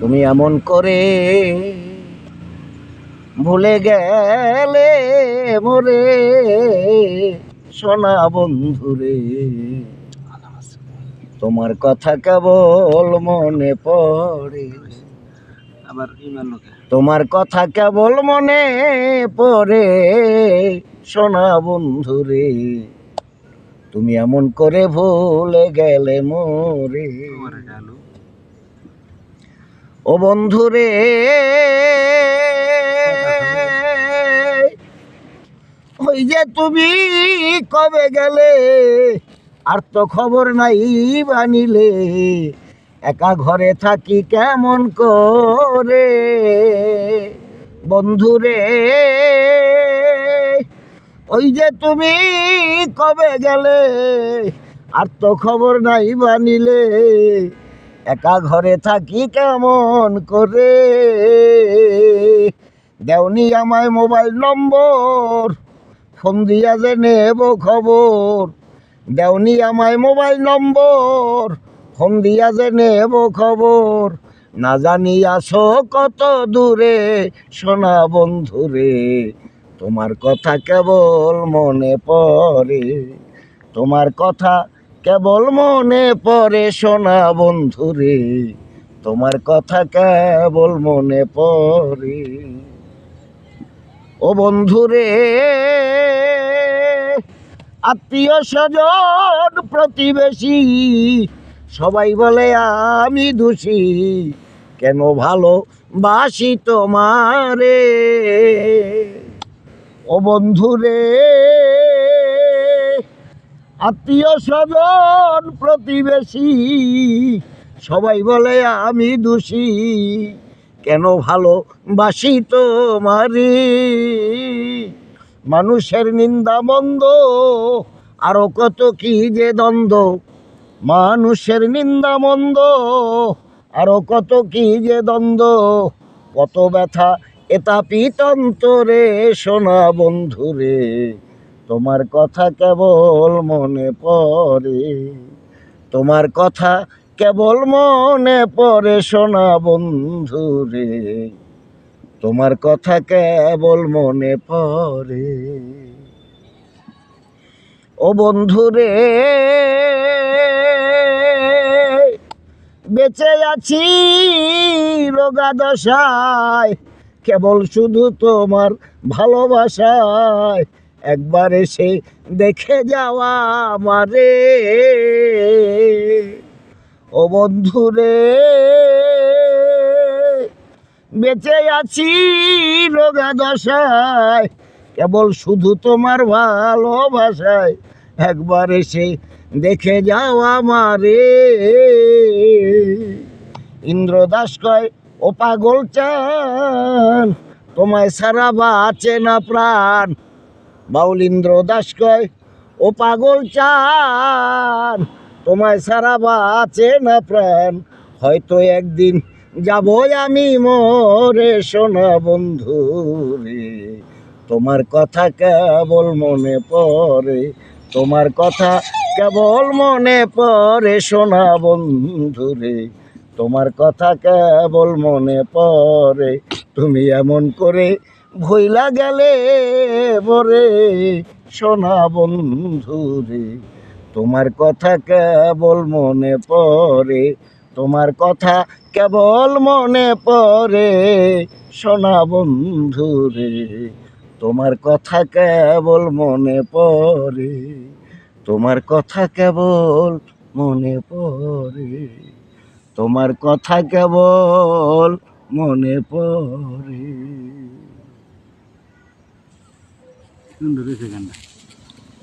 তুমি এমন করে ভুলে গেলে মোরে সোনা বন্ধুরে তোমার কথা কেবল মনে পড়ে। আবার তোমার কথা কেবল মনে পড়ে সোনা বন্ধুরে তুমি এমন করে ভুলে গেলে মোরে। ও বন্ধুরে ওই যে তুমি কবে গেলে? আর তো খবর নাই বানিলে। একা ঘরে থাকি কেমন করে? বন্ধুরে ওই যে তুমি কবে গেলে? আর তো খবর নাই বানিলে। একা ঘরে থাকি কেমন করে? দেওনি আমায় মোবাইল নম্বর, ফোন দিয়া যে নেব খবর। দেওনি আমায় মোবাইল নম্বর, ফোন দিয়া যে নেব খবর। না জানি আসো কত দূরে, সোনা বন্ধুরে তোমার কথা কেবল মনে পড়ে। তোমার কথা কেবল মনে পড়ে সোনা বন্ধুরে, তোমার কথা কেবল মনে পড়ে। ও বন্ধুরে, আত্মীয় স্বজন, প্রতিবেশী, সবাই বলে আমি দোষী, কেন ভালো বাসি তোমারে? ও বন্ধুরে আত্মীয় স্বজন প্রতিবেশী, সবাই বলে, আমি দোষী। কেন ভালো বাসি তোমারে? মানুষের নিন্দা মন্দ, আরও কত কি যে দ্বন্দ্ব। মানুষের নিন্দা মন্দ, আরও কত কি যে দ্বন্দ্ব। কত ব্যথা এটা পিতন্তরে সোনা বন্ধুরে। তোমার কথা কেবল মনে পড়ে, তোমার কথা কেবল মনে পড়ে সোনা বন্ধুরে তোমার কথা কেবল মনে পড়ে। ও বন্ধু রে, বেঁচে আছি রোগা দশায়, কেবল শুধু তোমার ভালোবাসায় একবার এসে দেখে যাওয়া আমারে। ও বন্ধুরে বেঁচে আছি রোগা দশায়, কেবল শুধু তোমার ভালোবাসায়। একবার এসে দেখে যাও আমারে। ইন্দ্রদাস কয়, ও পাগল চান, তোমায় সারা বাঁচে না প্রাণ। বাউল ইন্দ্র দাস কয়, ও পাগল চান, তোমায় সারা বাঁচে না প্রাণ। হয়তো একদিন যাব আমি মোরে, সোনা বন্ধু রে। তোমার কথা কেবল মনে পড়ে, তোমার কথা কেবল মনে পড়ে, সোনা বন্ধু রে। তোমার কথা কেবল মনে পড়ে, তুমি এমন করে ভইলা গেলে বরে, সোনা বন্ধু রে, তোমার কথা কেবল মনে পড়ে, তোমার কথা কেবল মনে পড়ে, সোনা বন্ধু রে, তোমার কথা কেবল মনে পড়ে, তোমার কথা কেবল মনে পড়ে, তোমার কথা কেবল মনে পড়ে। সুন্দর হয়েছে